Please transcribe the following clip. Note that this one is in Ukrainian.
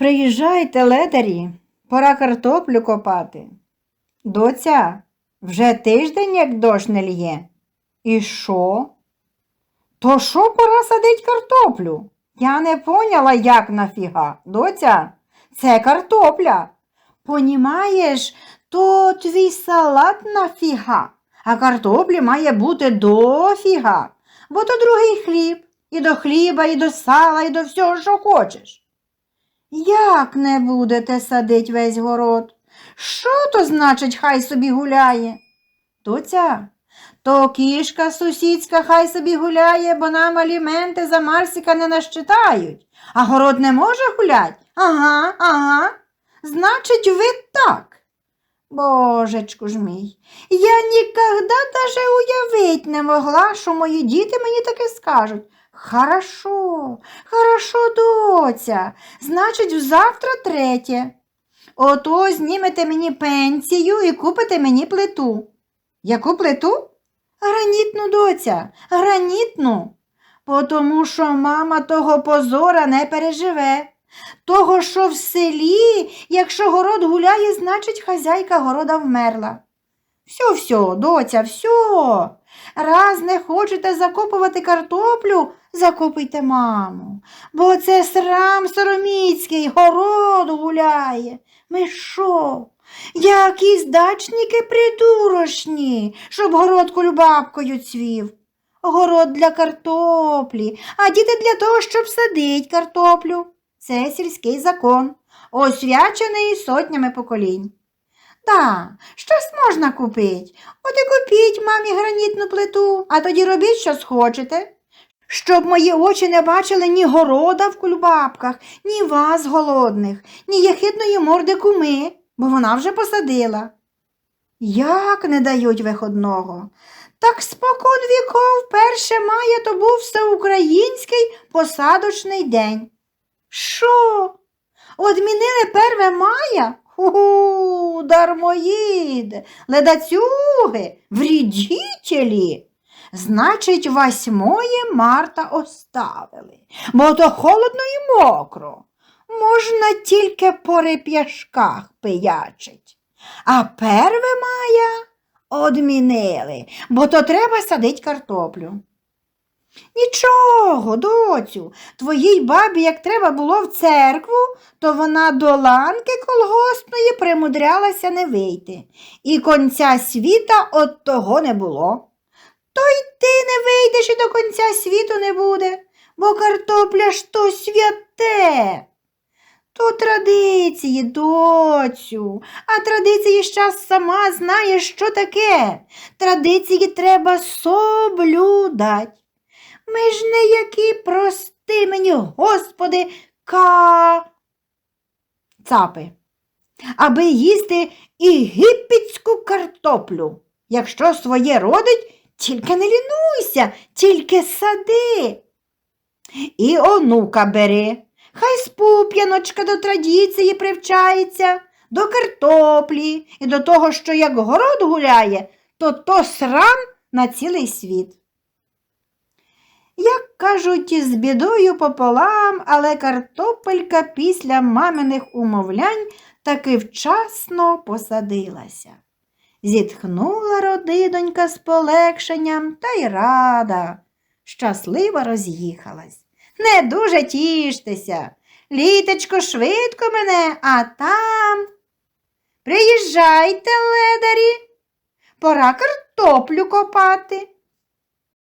Приїжджайте, ледарі, пора картоплю копати. Доця, вже тиждень, як дощ не лє. І що? То що пора садить картоплю? Я не поняла, як нафіга. Доця, це картопля. Понімаєш, то твій салат нафіга, а картоплі має бути дофіга, бо то другий хліб, і до хліба, і до сала, і до всього, що хочеш. Як не будете садить весь город? Що то значить, хай собі гуляє? Доця, то кішка сусідська хай собі гуляє, бо нам аліменти за Марсика не нащитають, а город не може гулять? Ага, ага. Значить, ви так. Божечку ж мій, я ніколи даже уявить не могла, що мої діти мені таке скажуть. Хорошо, хорошо, доця, значить, завтра третє. Ото знімете мені пенсію і купите мені плиту. Яку плиту? Гранітну, доця, гранітну. По Тому що мама того позора не переживе. Того, що в селі, якщо город гуляє, значить хазяйка города вмерла. Все, все, доця, все. Раз не хочете закопувати картоплю, закопуйте маму. Бо це срам сороміцький, город гуляє. Ми що? Якісь дачники придурошні, щоб город кульбабкою цвів. Город для картоплі, а діти для того, щоб садить картоплю. Це сільський закон, освячений сотнями поколінь. Та, щось можна купити. От і купіть мамі гранітну плиту, а тоді робіть, що схочете. Щоб мої очі не бачили ні города в кульбабках, ні вас голодних, ні яхидної морди куми, бо вона вже посадила. Як не дають виходного? Так спокон віков перше має то був всеукраїнський посадочний день. Що? Одмінили перве мая? Ху, дармоїди, ледацюги, врідітелі. Значить, 8 марта оставили, бо то холодно і мокро. Можна тільки по реп'яшках пиячить. А перве мая одмінили, бо то треба садить картоплю. Нічого, доцю, твоїй бабі, як треба було в церкву, то вона до ланки колгоспної примудрялася не вийти, і конця світа от того не було. То й ти не вийдеш і до конця світу не буде, бо картопля ж то святе. То традиції, доцю, а традиції щас сама знаєш, що таке. Традиції треба соблюдать. Ми ж не які прости мені, Господи, ка. Цапи. Аби їсти єгипетську картоплю. Якщо своє родить, тільки не лінуйся, тільки сади. І онука бери. Хай спуп'яночка до традиції привчається, до картоплі і до того, що як город гуляє, то то срам на цілий світ. Як кажуть, з бідою пополам, але картопелька після маминих умовлянь таки вчасно посадилася. Зітхнула родидонька з полегшенням та й рада, щасливо роз'їхалась. Не дуже тіштеся. Літочко швидко мене, а там. Приїжджайте, ледарі, пора картоплю копати.